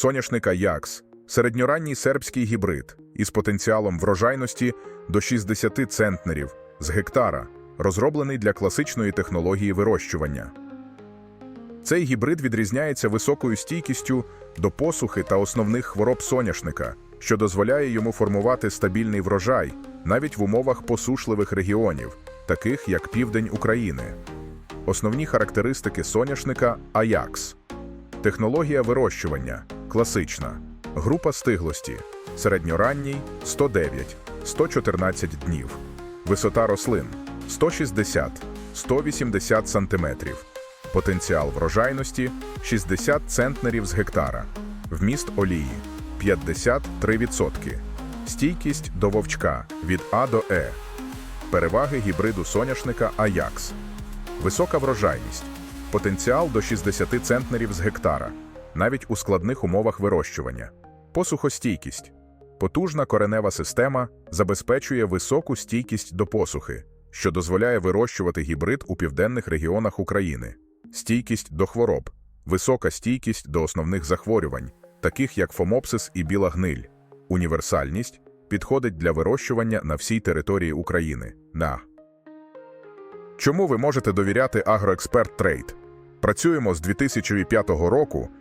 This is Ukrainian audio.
соняшника Якс, середньоранній сербський гібрид із потенціалом врожайності до 60 центнерів з гектара, розроблений для класичної технології вирощування. Цей гібрид відрізняється високою стійкістю до посухи та основних хвороб соняшника, що дозволяє йому формувати стабільний врожай навіть в умовах посушливих регіонів, таких як південь України. Основні характеристики соняшника Аякс. Технологія вирощування класична. Група стиглості середньоранній 109 114 днів. Висота рослин 160 180 см. Потенціал врожайності 60 центнерів з гектара. Вміст олії 53%. Стійкість до вовчка від А до Е. Переваги гібриду соняшника Аякс. Висока врожайність. Потенціал до 60 центнерів з гектара, навіть у складних умовах вирощування. Посухостійкість. Потужна коренева система забезпечує високу стійкість до посухи, що дозволяє вирощувати гібрид у південних регіонах України. Стійкість до хвороб. Висока стійкість до основних захворювань, таких як фомопсис і біла гниль. Універсальність підходить для вирощування на всій території України. На Чому ви можете довіряти Агроексперт Трейд? Працюємо з 2005 року